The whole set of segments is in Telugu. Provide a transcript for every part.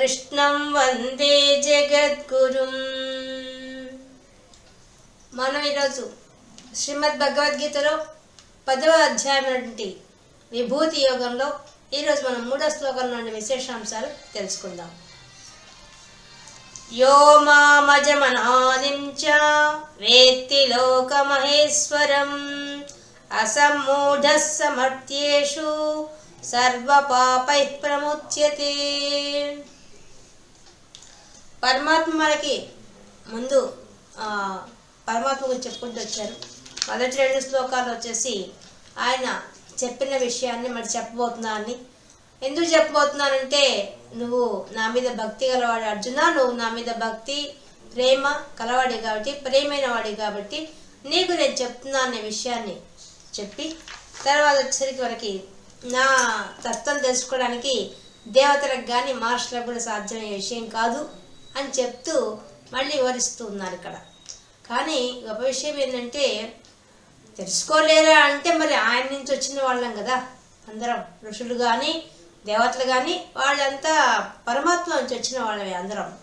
కృష్ణం వందే జగద్గురుం. మనం ఈరోజు శ్రీమద్ భగవద్గీతలో పదవ అధ్యాయం విభూతి యోగంలో ఈరోజు మనం మూడో శ్లోకం నుండి విశేషాంశాలు తెలుసుకుందాం. యో మామజమనాదిం చ వేత్తి లోకమహేశ్వరం అసమ్మూఢ సమర్థ్యేషు సర్వపాపై ప్రముచ్యతే. పరమాత్మ మనకి ముందు పరమాత్మ గురించి చెప్పుకుంటూ వచ్చారు. మొదటి రెండు శ్లోకాలు వచ్చేసి ఆయన చెప్పిన విషయాన్ని మరి చెప్పబోతున్నానని ఎందుకు చెప్పబోతున్నానంటే నువ్వు నా మీద భక్తి గలవాడి అర్జున నువ్వు నా మీద భక్తి ప్రేమ కలవాడి కాబట్టి ప్రేమైన వాడి కాబట్టి నీకు నేను చెప్తున్నా అనే విషయాన్ని చెప్పి తర్వాత వచ్చేసరికి మనకి నా తత్వం తెలుసుకోవడానికి దేవతలకు కానీ మహర్షులకు కూడా సాధ్యమయ్యే విషయం కాదు. అని చెప్తూ మళ్ళీ వివరిస్తూ ఉన్నారు ఇక్కడ. కానీ గొప్ప విషయం ఏంటంటే తెలుసుకోలేరా అంటే మరి ఆయన నుంచి వచ్చిన వాళ్ళం కదా. అందరం ఋషులు కానీ దేవతలు కానీ వాళ్ళంతా పరమాత్మ నుంచి వచ్చిన వాళ్ళమే అందరం.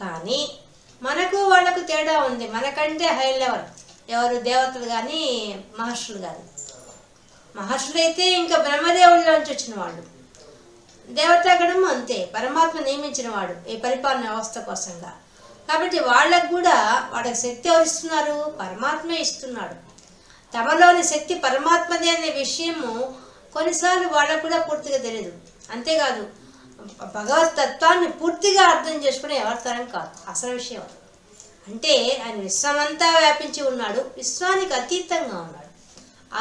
కానీ మనకు వాళ్ళకు తేడా ఉంది. మనకంటే హై లెవెల్ ఎవరు? దేవతలు కానీ మహర్షులు కానీ మహర్షులు అయితే ఇంకా బ్రహ్మదేవుడిలోంచి వచ్చిన వాళ్ళు. దేవతాగణము అంతే. పరమాత్మ నియమించిన వాడు ఈ పరిపాలన వ్యవస్థ కోసంగా. కాబట్టి వాళ్ళకు కూడా వాళ్ళకి శక్తి ఎవరిస్తున్నారు పరమాత్మే ఇస్తున్నాడు. తమలోని శక్తి పరమాత్మదే అనే విషయము కొన్నిసార్లు వాళ్ళకు కూడా పూర్తిగా తెలియదు అంతేకాదు భగవత్ తత్వాన్ని పూర్తిగా అర్థం చేసుకునే ఎవరి తరం కాదు. అసలు విషయం అంటే ఆయన విశ్వమంతా వ్యాపించి ఉన్నాడు విశ్వానికి అతీతంగా ఉన్నాడు.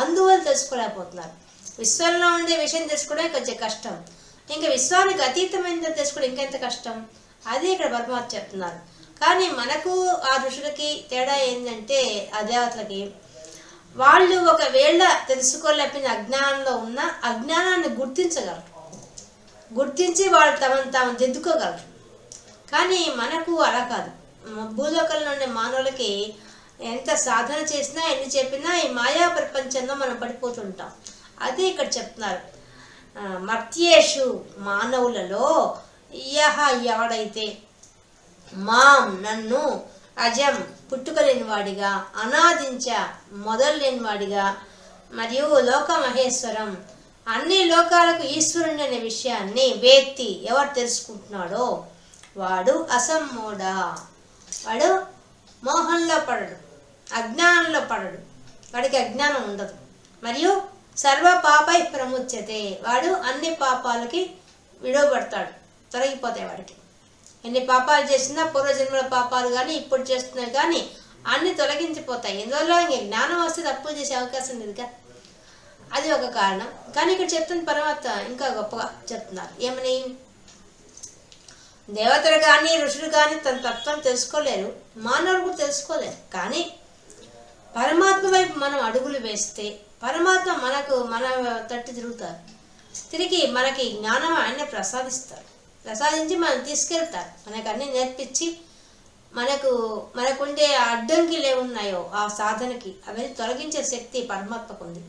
అందువల్ల తెలుసుకోలేకపోతున్నారు. విశ్వంలో ఉండే విషయం తెలుసుకోవడం కొంచెం కష్టం. ఇంకా విశ్వానికి అతీతమైనది తెలుసుకోవడం ఇంకెంత కష్టం? అది ఇక్కడ పరమాత్మ చెప్తున్నారు. కానీ మనకు ఆ ఋషులకి తేడా ఏంటంటే ఆ దేవతలకి వాళ్ళు ఒకవేళ తెలుసుకోలేకపోయిన అజ్ఞానంలో ఉన్న అజ్ఞానాన్ని గుర్తించగలరు. గుర్తించి వాళ్ళు తమను తాము దిద్దుకోగలరు. కానీ మనకు అలా కాదు. భూలోకంలో ఉండే మానవులకి ఎంత సాధన చేసినా ఎన్ని చెప్పినా ఈ మాయా ప్రపంచంలో మనం పడిపోతుంటాం. అదే ఇక్కడ చెప్తున్నారు. మర్త్యేషు మానవులలో యహ ఎవడైతే మాం నన్ను అజం పుట్టుకలేని వాడిగా అనాదించ మొదలు వాడిగా మరియు లోక మహేశ్వరం అన్ని లోకాలకు ఈశ్వరుని అనే విషయాన్ని వేత్తి ఎవరు తెలుసుకుంటున్నాడో వాడు అసమ్మోడ. వాడు మోహంలో పడడు అజ్ఞానంలో పడడు. వాడికి అజ్ఞానం ఉండదు. మరియు సర్వ పాపై ప్రముచ్యతే. వాడు అన్ని పాపాలకి విడవబడతాడు. తొలగిపోతాయి వాడికి. ఎన్ని పాపాలు చేసినా పూర్వజన్మల పాపాలు కానీ ఇప్పుడు చేస్తున్నాయి కానీ అన్ని తొలగించిపోతాయి. ఎందువల్ల? ఇంక జ్ఞానం వస్తే తప్పులు చేసే అవకాశం లేదుగా. అది ఒక కారణం. కానీ ఇక్కడ చెప్తున్న తర్వాత ఇంకా గొప్పగా చెప్తున్నారు. ఏమని? దేవతలు కానీ ఋషులు కానీ తన తత్వం తెలుసుకోలేరు. మానవులు కూడా తెలుసుకోలేరు. కానీ పరమాత్మ వైపు మనం అడుగులు వేస్తే పరమాత్మ మనకు మన తట్టు తిరుగుతారు. తిరిగి మనకి జ్ఞానం ఆయన ప్రసాదిస్తారు. ప్రసాదించి మనం తీసుకెళ్తారు. మనకు అన్ని నేర్పించి మనకు మనకుండే అడ్డంకిలు ఏమున్నాయో ఆ సాధనకి అవన్నీ తొలగించే శక్తి పరమాత్మకు ఉంది.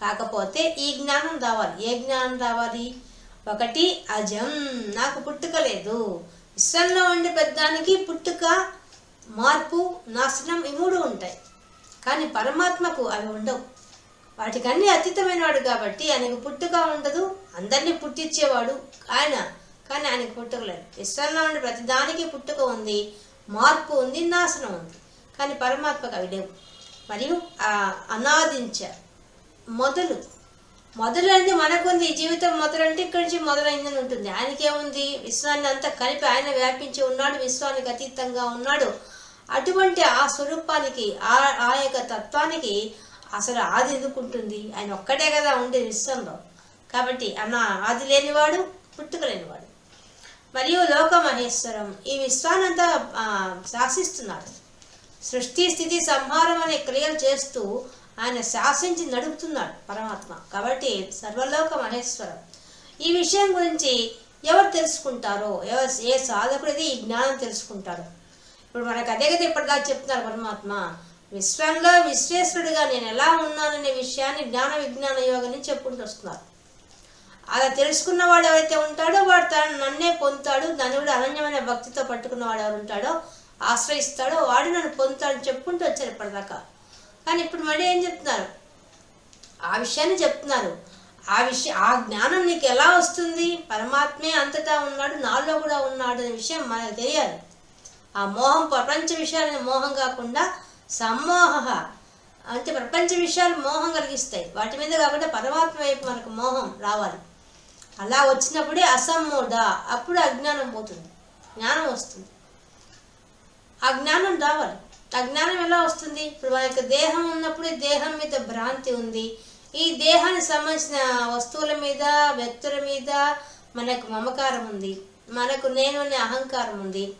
కాకపోతే ఈ జ్ఞానం రావాలి. ఏ జ్ఞానం రావాలి? ఒకటి అజం నాకు పుట్టుక లేదు. విశ్వంలో ఉండే పెద్దానికి పుట్టుక మార్పు నాశనం ఈ మూడు ఉంటాయి. కానీ పరమాత్మకు అవి ఉండవు. వాటికి అన్ని అతీతమైన వాడు కాబట్టి ఆయనకు పుట్టుక ఉండదు అందరినీ పుట్టించేవాడు ఆయన. కానీ ఆయనకు పుట్టుక లేదు. విశ్వంలో ఉండే ప్రతిదానికి పుట్టుక ఉంది మార్పు ఉంది నాశనం ఉంది. కానీ పరమాత్మకు అవి లేవు. మరియు అనాదించ మొదలు. మొదలు అనేది మనకుంది. ఈ జీవితం మొదలంటే ఇక్కడి నుంచి మొదలైందని ఉంటుంది. ఆయనకేముంది? విశ్వాన్ని అంతా కలిపి ఆయన వ్యాపించి ఉన్నాడు. విశ్వానికి అతీతంగా ఉన్నాడు. అటువంటి ఆ స్వరూపానికి ఆ ఆ యొక్క తత్వానికి అసలు ఆది ఎందుకుంటుంది? ఆయన ఒక్కటే కదా ఉండే విశ్వంలో. కాబట్టి అన్న ఆది లేనివాడు పుట్టుక లేనివాడు. మరియు లోక మహేశ్వరం ఈ విశ్వానంతా శాసిస్తున్నాడు. సృష్టి స్థితి సంహారం అనే క్రియలు చేస్తూ ఆయన శాసించి నడుపుతున్నాడు పరమాత్మ. కాబట్టి సర్వలోక మహేశ్వరం ఈ విషయం గురించి ఎవరు తెలుసుకుంటారో? ఎవరు ఏ సాధకుడిది ఈ జ్ఞానం తెలుసుకుంటారు ఇప్పుడు మనకు అదే కదా ఇప్పటిదాకా చెప్తున్నారు పరమాత్మ. విశ్వంలో విశ్వేశ్వరుడిగా నేను ఎలా ఉన్నాననే విషయాన్ని జ్ఞాన విజ్ఞాన యోగం నుంచి ఎప్పుడు వస్తున్నారు అలా తెలుసుకున్నవాడు ఎవరైతే ఉంటాడో వాడు తను నన్నే పొందుతాడు ధనుడు అనన్యమైన భక్తితో పట్టుకున్నవాడు ఎవరు ఉంటాడో ఆశ్రయిస్తాడో వాడు నన్ను పొందుతాడని చెప్పుకుంటూ వచ్చారు ఇప్పటిదాకా. కానీ ఇప్పుడు మళ్ళీ ఏం చెప్తున్నారు? ఆ విషయాన్ని చెప్తున్నారు. ఆ విషయం ఆ జ్ఞానం నీకు ఎలా వస్తుంది? పరమాత్మే అంతటా ఉన్నాడు నాలో కూడా ఉన్నాడు అనే విషయం మనకు తెలియాలి. ఆ మోహం ప్రపంచ విషయాలని మోహం కాకుండా సమ్మోహ. అంటే ప్రపంచ విషయాలు మోహం కలిగిస్తాయి. వాటి మీద కాకుండా పరమాత్మ వైపు మనకు మోహం రావాలి. అలా వచ్చినప్పుడే అసమ్మోద. అప్పుడు అజ్ఞానం పోతుంది. జ్ఞానం వస్తుంది. ఆ జ్ఞానం రావాలి. ఆ జ్ఞానం ఎలా వస్తుంది? ఇప్పుడు మన యొక్క దేహం ఉన్నప్పుడే దేహం మీద భ్రాంతి ఉంది. ఈ దేహానికి సంబంధించిన వస్తువుల మీద వ్యక్తుల మీద మనకు మమకారం ఉంది. మనకు నేను అనే అహంకారం ఉంది.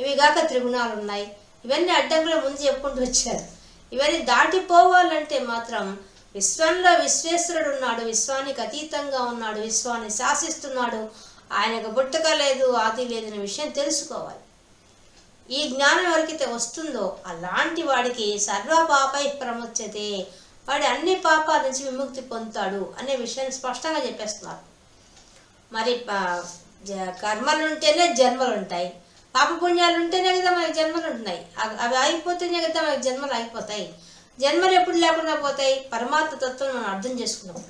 ఇవి కాక త్రిగుణాలు ఉన్నాయి ఇవన్నీ అడ్డంకుల ముందు చెప్పుకుంటూ వచ్చారు. ఇవన్నీ దాటిపోవాలంటే మాత్రం విశ్వంలో విశ్వేశ్వరుడు ఉన్నాడు విశ్వానికి అతీతంగా ఉన్నాడు విశ్వాన్ని శాసిస్తున్నాడు. ఆయనకు పుట్టక లేదు ఆది లేదనే విషయం తెలుసుకోవాలి. ఈ జ్ఞానం ఎవరికైతే వస్తుందో అలాంటి వాడికి సర్వ పాపై ప్రముచ్యతే వాడి అన్ని పాపాల నుంచి విముక్తి పొందుతాడు అనే విషయాన్ని స్పష్టంగా చెప్పేస్తున్నారు. మరి ప- జ- పాపపుణ్యాలు ఉంటేనే కదా మనకి జన్మలు ఉంటున్నాయి అవి అవి ఆగిపోతేనే కదా మనకి జన్మలు ఆగిపోతాయి. జన్మలు ఎప్పుడు లేకుండా పోతాయి? పరమాత్మ తత్వం మనం అర్థం చేసుకున్నప్పుడు.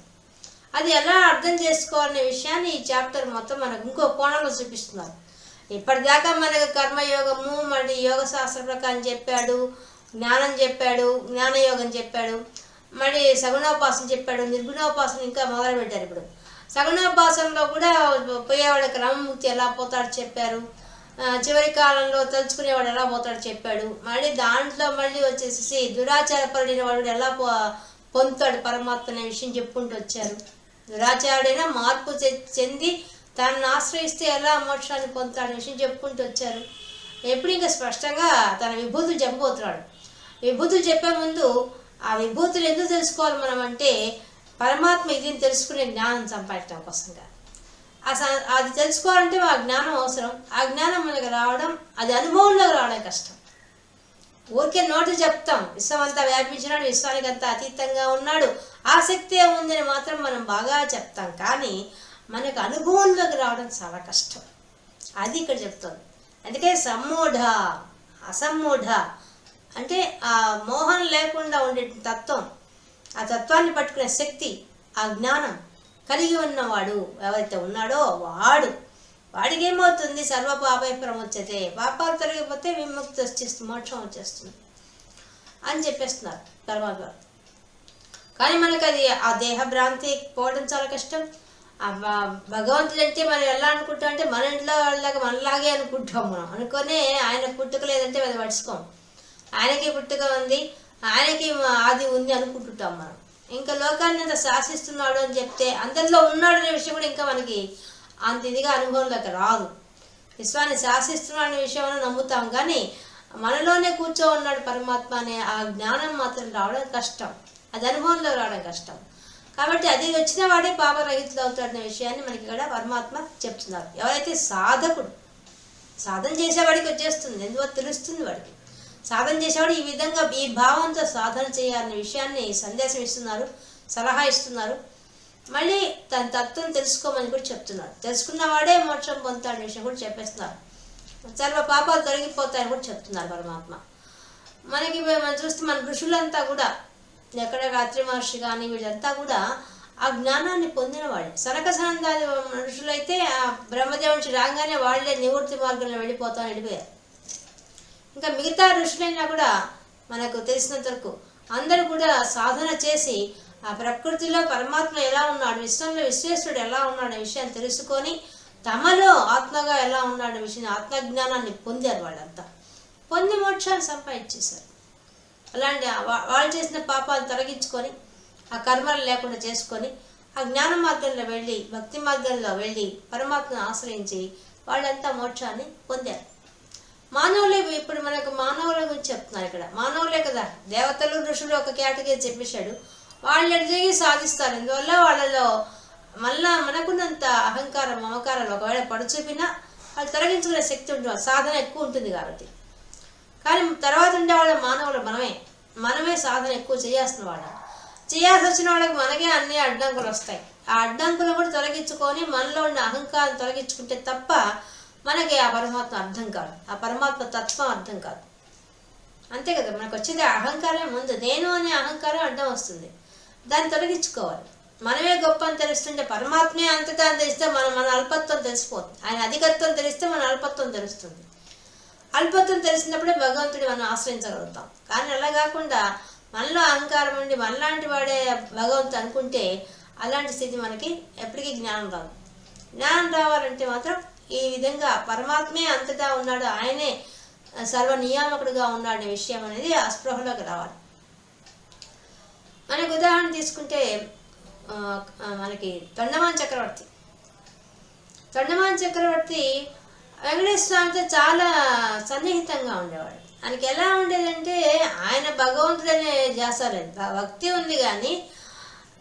అది ఎలా అర్థం చేసుకోవాలనే విషయాన్ని ఈ చాప్టర్ మొత్తం మనకు ఇంకో కోణంలో చూపిస్తున్నారు. ఇప్పటిదాకా మనకు కర్మయోగము మరి యోగ శాస్త్ర ప్రకారం చెప్పాడు జ్ఞానం చెప్పాడు జ్ఞానయోగం చెప్పాడు మరి సగుణోపాసన చెప్పాడు నిర్గుణోపాసన ఇంకా మొదలు పెట్టారు ఇప్పుడు. సగుణోపాసనలో కూడా పోయేవాళ్ళ క్రమముక్తి ఎలా పోతాడు చెప్పారు. చివరి కాలంలో తలుచుకునేవాడు ఎలా పోతాడు చెప్పాడు. మళ్ళీ దాంట్లో మళ్ళీ వచ్చేసి దురాచారపరుడైన వాడు ఎలా పొ పొందుతాడు పరమాత్మ అనే విషయం చెప్పుకుంటూ వచ్చారు. దురాచారుడైనా మార్పు చె- చెంది తనను ఆశ్రయిస్తే ఎలా మోక్షాన్ని పొందుతాడనే విషయం చెప్పుకుంటూ వచ్చారు. ఎప్పుడు ఇంకా స్పష్టంగా తన విభూతులు చెప్పబోతున్నాడు. విభూతులు చెప్పే ముందు ఆ విభూతులు ఎందుకు తెలుసుకోవాలి మనం అంటే పరమాత్మ ఇది తెలుసుకునే జ్ఞానం సంపాదించడం కోసంగా. అది తెలుసుకోవాలంటే ఆ జ్ఞానం అవసరం. ఆ జ్ఞానం మనకు రావడం అది అనుభవంలోకి రావడం కష్టం. ఊరికే నోటి చెప్తాం విశ్వం అంతా వ్యాపించినాడు విశ్వానికి అంతా అతీతంగా ఉన్నాడు. ఆసక్తే ఉందని మాత్రం మనం బాగా చెప్తాం. కానీ మనకు అనుభవంలోకి రావడం చాలా కష్టం. అది ఇక్కడ చెప్తుంది. అందుకే సమ్మూఢ అసమ్మూఢ అంటే ఆ మోహం లేకుండా ఉండే తత్వం ఆ తత్వాన్ని పట్టుకునే శక్తి ఆ జ్ఞానం కలిగి ఉన్నవాడు ఎవరైతే ఉన్నాడో వాడు. వాడికి ఏమవుతుంది సర్వ పాపై ప్రముచ్యతే పాపాలు తొలగిపోతే విముక్తి వచ్చేస్తుంది మోక్షం వచ్చేస్తుంది అని చెప్పేస్తున్నారు పరమాత్మ. కానీ మనకు అది ఆ దేహభ్రాంతి పోవడం చాలా కష్టం. ఆ భగవంతుడు అంటే మనం ఎలా అనుకుంటాం అంటే మన ఇంట్లో వాళ్ళకి మనలాగే అనుకుంటాం మనం. అనుకొని ఆయన పుట్టుక లేదంటే అది పడుచుకోం ఆయనకి పుట్టుక ఉంది ఆయనకి ఆది ఉంది అనుకుంటుంటాం మనం. ఇంకా లోకాన్ని అంత శాసిస్తున్నాడు అని చెప్తే అందరిలో ఉన్నాడు అనే విషయం కూడా ఇంకా మనకి అంత ఇదిగా అనుభవంలోకి రాదు. విశ్వాన్ని శాసిస్తున్నాడు అనే విషయం నమ్ముతాం. కానీ మనలోనే కూర్చో ఉన్నాడు పరమాత్మ అనే ఆ జ్ఞానం మాత్రం రావడం కష్టం. అది అనుభవంలో రావడం కష్టం. కాబట్టి అది వచ్చిన వాడే పాపరహితులు అవుతాడనే విషయాన్ని మనకి ఇక్కడ పరమాత్మ చెప్తున్నారు. ఎవరైతే సాధకుడు సాధన చేసేవాడికి వచ్చేస్తుంది. ఎందువల్ల తెలుస్తుంది వాడికి. సాధన చేసేవాడు ఈ విధంగా ఈ భావంతో సాధన చేయాలనే విషయాన్ని సందేశం ఇస్తున్నారు సలహా ఇస్తున్నారు. మళ్ళీ తన తత్వం తెలుసుకోమని కూడా చెప్తున్నారు. తెలుసుకున్నవాడే మోక్షం పొందుతాడనే విషయం కూడా చెప్పేస్తున్నారు. సర్వ పాపాలు తొలగిపోతాయని కూడా చెప్తున్నారు పరమాత్మ. మనకి మనం చూస్తే మన ఋషులంతా కూడా ఎక్కడ రాత్రి మహర్షి కానీ వీళ్ళంతా కూడా ఆ జ్ఞానాన్ని పొందినవాడే. సనక సనందాది మనుషులైతే ఆ బ్రహ్మదేవుడి రాగానే వాళ్ళే నివృత్తి మార్గంలో వెళ్ళిపోతామని వెళ్ళిపోయారు. ఇంకా మిగతా ఋషులైనా కూడా మనకు తెలిసినంత వరకు అందరూ కూడా సాధన చేసి ఆ ప్రకృతిలో పరమాత్మ ఎలా ఉన్నాడు విశ్వంలో విశ్వేశ్వరుడు ఎలా ఉన్నాడు అనే విషయాన్ని తెలుసుకొని తమలో ఆత్మగా ఎలా ఉన్నాడు అనే విషయం ఆత్మజ్ఞానాన్ని పొందారు వాళ్ళంతా. పొంది మోక్షాన్ని సంపాదించేశారు. అలాంటి వా- వాళ్ళు చేసిన పాపాలు తొలగించుకొని ఆ కర్మలు లేకుండా చేసుకొని ఆ జ్ఞాన మార్గంలో వెళ్ళి భక్తి మార్గంలో వెళ్ళి పరమాత్మను ఆశ్రయించి వాళ్ళంతా మోక్షాన్ని పొందారు. మానవులే ఇప్పుడు మనకు మానవుల గురించి చెప్తున్నారు ఇక్కడ. మానవులే కదా. దేవతలు ఋషులు ఒక కేటగిరీ చెప్పేశాడు. వాళ్ళు తిరిగి సాధిస్తారు. అందువల్ల వాళ్ళలో మళ్ళా మనకున్నంత అహంకారం మమకారాలు ఒకవేళ పడుచూపినా వాళ్ళు తొలగించుకునే శక్తి ఉంటుంది సాధన ఎక్కువ ఉంటుంది కాబట్టి. కానీ తర్వాత ఉండేవాళ్ళ మానవులు మనమే. మనమే సాధన ఎక్కువ చేయాల్సిన వాళ్ళం. చేయాల్సి వచ్చిన వాళ్ళకి మనకే అన్ని అడ్డంకులు వస్తాయి. ఆ అడ్డంకులు కూడా తొలగించుకొని మనలో ఉన్న అహంకారం తొలగించుకుంటే తప్ప మనకి ఆ పరమాత్మ అర్థం కాదు. ఆ పరమాత్మ తత్వం అర్థం కాదు. అంతే కదా మనకు వచ్చేది అహంకారమే ముందు. నేను అనే అహంకారం అడ్డం వస్తుంది. దాన్ని తొలగించుకోవాలి. మనమే గొప్ప అని తెలుస్తుంటే పరమాత్మే అంతటా అని తెలిస్తే మనం మన అల్పత్వం తెలిసిపోతుంది. ఆయన అధికత్వం తెలిస్తే మన అల్పత్వం తెలుస్తుంది. అల్పత్వం తెలిసినప్పుడే భగవంతుడి మనం ఆశ్రయించగలుగుతాం. కానీ అలా కాకుండా మనలో అహంకారం ఉండి మనలాంటి వాడే భగవంతుడు అనుకుంటే అలాంటి స్థితి మనకి ఎప్పటికీ జ్ఞానం రాదు. జ్ఞానం రావాలంటే మాత్రం ఈ విధంగా పరమాత్మే అంతటా ఉన్నాడు. ఆయనే సర్వ నియామకుడుగా ఉన్నాడు విషయం అనేది అస్పృహలోకి రావాలి. మనకు ఉదాహరణ తీసుకుంటే మనకి తొండమాన్ చక్రవర్తి. తొండమాన్ చక్రవర్తి వెంకటేశ్వర స్వామితో చాలా సన్నిహితంగా ఉండేవాడు. ఆయనకి ఎలా ఉండేదంటే ఆయన భగవంతుడనే చేస్తారు భక్తి ఉంది కానీ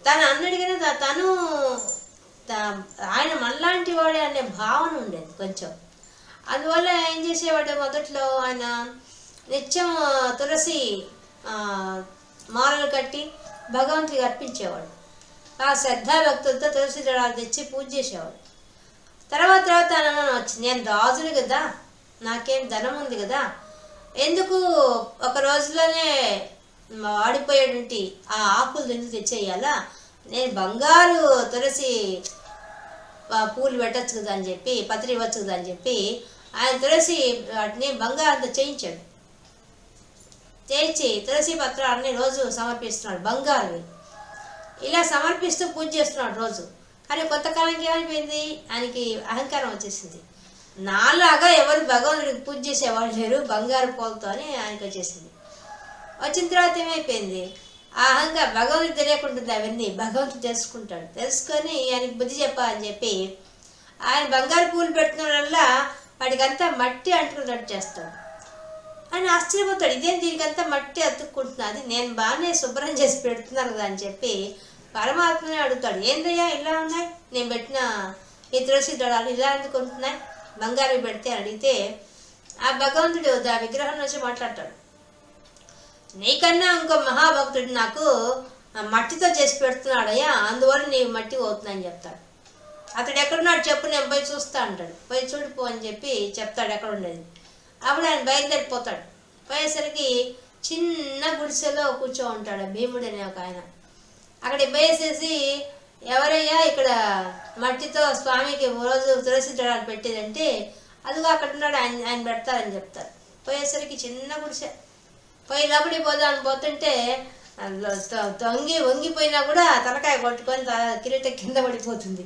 తను అన్నడిగిన తను ఆయన మనలాంటి వాడే అనే భావన ఉండేది కొంచెం. అందువల్ల ఏం చేసేవాడు మొదట్లో ఆయన నిత్యం తులసి మాలలు కట్టి భగవంతుడికి అర్పించేవాడు. ఆ శ్రద్ధాభక్తులతో తులసి దళాలు తెచ్చి పూజ చేసేవాడు. తర్వాత తర్వాత అనుమానం వచ్చింది నేను రాజుని కదా నాకేం ధనం ఉంది కదా ఎందుకు ఒక రోజులోనే వాడిపోయేటువంటి ఆ ఆకులు ఎందుకు తెచ్చేయాలా? నేను బంగారు తులసి పూలు పెట్టచ్చు కదా అని చెప్పి పత్రి ఇవ్వచ్చు కదా అని చెప్పి ఆయన తులసి వాటిని బంగారంతో చేయించాడు. చేయించి తులసి పత్రాన్ని రోజు సమర్పిస్తున్నాడు బంగారువి ఇలా సమర్పిస్తూ పూజ చేస్తున్నాడు రోజు. కానీ కొంతకాలంకి ఏమైపోయింది? ఆయనకి అహంకారం వచ్చేసింది. నాలాగా ఎవరు భగవంతుడికి పూజ చేసేవాళ్ళు లేరు బంగారు పూలతో అని ఆయనకి వచ్చేసింది. వచ్చిన తర్వాత ఏమైపోయింది? అహంగా భగవంతుడు తెలియకుండా అవన్నీ. భగవంతుడు తెలుసుకుంటాడు. తెలుసుకొని ఆయనకి బుద్ధి చెప్పాలని చెప్పి ఆయన బంగారు పూలు పెట్టడం వల్ల వాడికంతా మట్టి అంటుకున్నట్టు చేస్తాడు. ఆయన ఆశ్చర్యపోతాడు. ఇదేం దీనికంతా మట్టి అతుక్కుంటున్నది? నేను బాగానే శుభ్రం చేసి పెడుతున్నాను కదా అని చెప్పి పరమాత్మనే అడుగుతాడు. ఏందయ్యా ఇలా ఉన్నాయి? నేను పెట్టిన ఈ తులసి దళాలు ఇలా ఎందుకు ఉంటున్నాయి బంగారు పెడితే అడిగితే ఆ భగవంతుడు ఆ విగ్రహం నుంచి మాట్లాడతాడు. నీకన్నా ఇంకో మహాభక్తుడు నాకు మట్టితో చేసి పెడుతున్నాడయ్యా అందువల్ల నీవు మట్టి పోతుందని చెప్తాడు. అతడు ఎక్కడున్నాడు చెప్పు నేను పోయి చూస్తా అంటాడు. పోయి చూడిపో అని చెప్పి చెప్తాడు ఎక్కడ ఉండేది అప్పుడు ఆయన బయలుదేరిపోతాడు. పోయేసరికి చిన్న గుడిసెలో కూర్చో ఉంటాడు భీముడు అనే ఒక ఆయన. అక్కడ పోయేసేసి ఎవరయ్యా ఇక్కడ మట్టితో స్వామికి రోజు తులసి దళాలు పెట్టేదంటే అదిగో అక్కడ ఉన్నాడు ఆయన ఆయన పెడతారని చెప్తారు. పోయేసరికి చిన్న గుడిసె. పోయి లోపలికి పోదామని పోతుంటే తొంగి వంగిపోయినా కూడా తలకాయ కొట్టుకొని త- కిరీటం కింద పడిపోతుంది.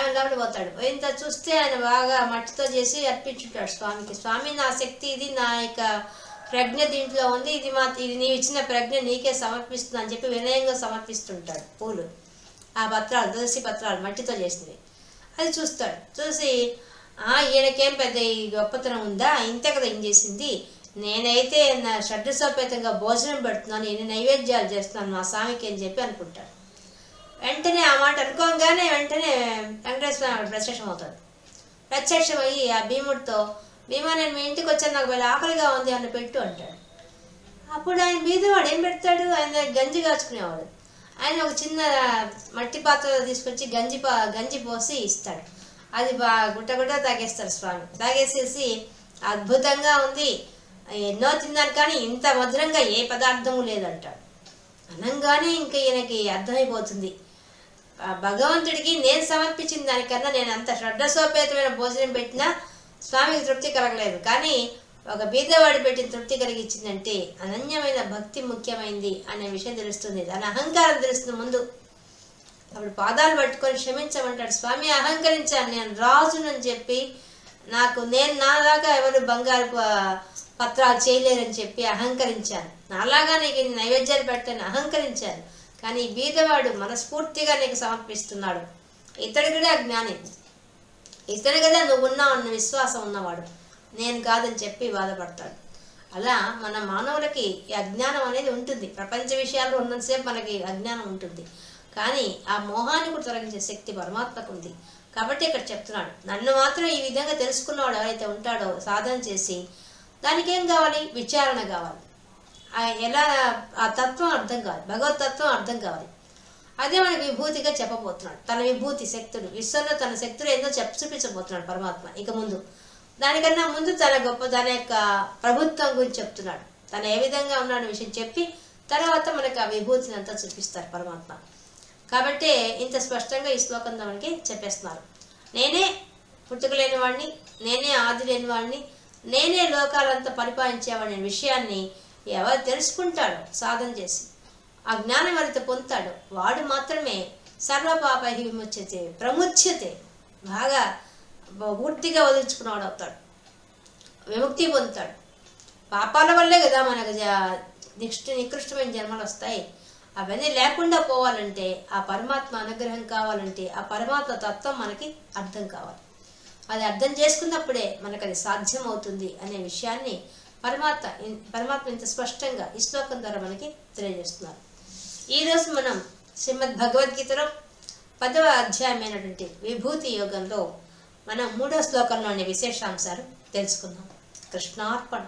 ఆమె లోపలికి పోతాడు. పోయిన చూస్తే ఆయన బాగా మట్టితో చేసి అర్పించుంటాడు స్వామికి. స్వామి నా శక్తి ఇది నా యొక్క ప్రజ్ఞ దీంట్లో ఉంది. ఇది మా ఇది నీవు ఇచ్చిన ప్రజ్ఞ నీకే సమర్పిస్తుంది అని చెప్పి వినయంగా సమర్పిస్తుంటాడు పూలు. ఆ పత్రాలు తులసి పత్రాలు మట్టితో చేసినవి. అది చూస్తాడు. చూసి ఈయనకేం పెద్ద ఈ గొప్పతనం ఉందా? ఇంతే కదా ఏం చేసింది? నేనైతే నా షడ్రసోపేతంగా భోజనం పెడుతున్నాను నేను నైవేద్యాలు చేస్తున్నాను మా స్వామికి అని చెప్పి అనుకుంటాడు. వెంటనే ఆ మాట అనుకోగానే వెంటనే వెంకటేశ్వర ప్రత్యక్షం అవుతాడు. ప్రత్యక్షం అయ్యి ఆ భీముడితో భీమా నేను మీ ఇంటికి వచ్చాను నాకు వెళ్ళి ఆకలిగా ఉంది అని పెట్టు అంటాడు. అప్పుడు ఆయన బీదవాడు ఏం పెడతాడు? ఆయన గంజి కాచుకునేవాడు. ఆయన ఒక చిన్న మట్టి పాత్రలో తీసుకొచ్చి గంజి పా గంజి పోసి ఇస్తాడు. అది బా గుట్ట గుట్ట తాగేస్తాడు స్వామి. తాగేసేసి అద్భుతంగా ఉంది. ఎన్నో తిన్నాను కానీ ఇంత మధురంగా ఏ పదార్థము లేదంటాడు. అనంగానే ఇంకా ఈయనకి అర్థమైపోతుంది. ఆ భగవంతుడికి నేను సమర్పించిన దానికన్నా నేను అంత శ్రద్ధసోపేతమైన భోజనం పెట్టినా స్వామికి తృప్తి కలగలేదు. కానీ ఒక బీదవాడి పెట్టిన తృప్తి కలిగించిందంటే అనన్యమైన భక్తి ముఖ్యమైంది అనే విషయం తెలుస్తుంది. దాని అహంకారం తెలుస్తుంది ముందు. అప్పుడు పాదాలు పట్టుకొని క్షమించమంటాడు. స్వామి అహంకరించాను నేను. రాజునని చెప్పి నాకు నేను నాలాగా ఎవరు బంగారు పత్రాలు చేయలేరని చెప్పి అహంకరించాను నాలాగా నీకు నైవేద్యాలు పెట్టాను అహంకరించాను కానీ బీదవాడు మనస్ఫూర్తిగా నీకు సమర్పిస్తున్నాడు. ఇతడు కూడా జ్ఞాని. ఇతడు కదా నువ్వు ఉన్నావు అన్న విశ్వాసం ఉన్నవాడు. నేను కాదని చెప్పి బాధపడతాడు. అలా మన మానవులకి ఈ అజ్ఞానం అనేది ఉంటుంది. ప్రపంచ విషయాల్లో ఉన్నంతసేపు మనకి అజ్ఞానం ఉంటుంది. కానీ ఆ మోహాన్ని కూడా తొలగించే శక్తి పరమాత్మకు ఉంది. కాబట్టి ఇక్కడ చెప్తున్నాడు. నన్ను మాత్రం ఈ విధంగా తెలుసుకున్నవాడు ఎవరైతే ఉంటాడో సాధన చేసి దానికి ఏం కావాలి? విచారణ కావాలి. ఆ ఎలా ఆ తత్వం అర్థం కావాలి. భగవతత్వం అర్థం కావాలి. అదే మన విభూతిగా చెప్పబోతున్నాడు. తన విభూతి శక్తులు విశ్వంలో తన శక్తులు ఏందో చెప్ప చూపించబోతున్నాడు పరమాత్మ ఇక ముందు. దానికన్నా ముందు తన గొప్ప తన యొక్క ప్రభుత్వం గురించి చెప్తున్నాడు. తను ఏ విధంగా ఉన్నాడు విషయం చెప్పి తర్వాత మనకు ఆ విభూతిని అంతా చూపిస్తారు పరమాత్మ. కాబట్టి ఇంత స్పష్టంగా ఈ శ్లోకంలో మనకి చెప్పేస్తున్నారు. నేనే పుట్టుకలేని వాడిని నేనే ఆది లేని వాడిని నేనే లోకాలంతా పరిపాలించేవాడిని విషయాన్ని ఎవరు తెలుసుకుంటాడో సాధన చేసి ఆ జ్ఞానం ఎవరైతే పొందుతాడో వాడు మాత్రమే సర్వపాప విముచ్యతే ప్రముచ్యతే బాగా పూర్తిగా వదిలించుకున్నవాడు అవుతాడు. విముక్తి పొందుతాడు. పాపాల వల్లే కదా మనకు జ- నికృష్టమైన జన్మలు వస్తాయి. అవన్నీ లేకుండా పోవాలంటే ఆ పరమాత్మ అనుగ్రహం కావాలంటే ఆ పరమాత్మ తత్వం మనకి అర్థం కావాలి. అది అర్థం చేసుకున్నప్పుడే మనకు అది సాధ్యం అవుతుంది అనే విషయాన్ని పరమాత్మ పరమాత్మ ఇంత స్పష్టంగా ఈ శ్లోకం ద్వారా మనకి తెలియజేస్తున్నారు. ఈరోజు మనం శ్రీమద్ భగవద్గీతలో పదవ అధ్యాయమైనటువంటి విభూతి యోగంలో మనం మూడో శ్లోకంలోని విశేషాంశాలు తెలుసుకుందాం. కృష్ణార్పణ.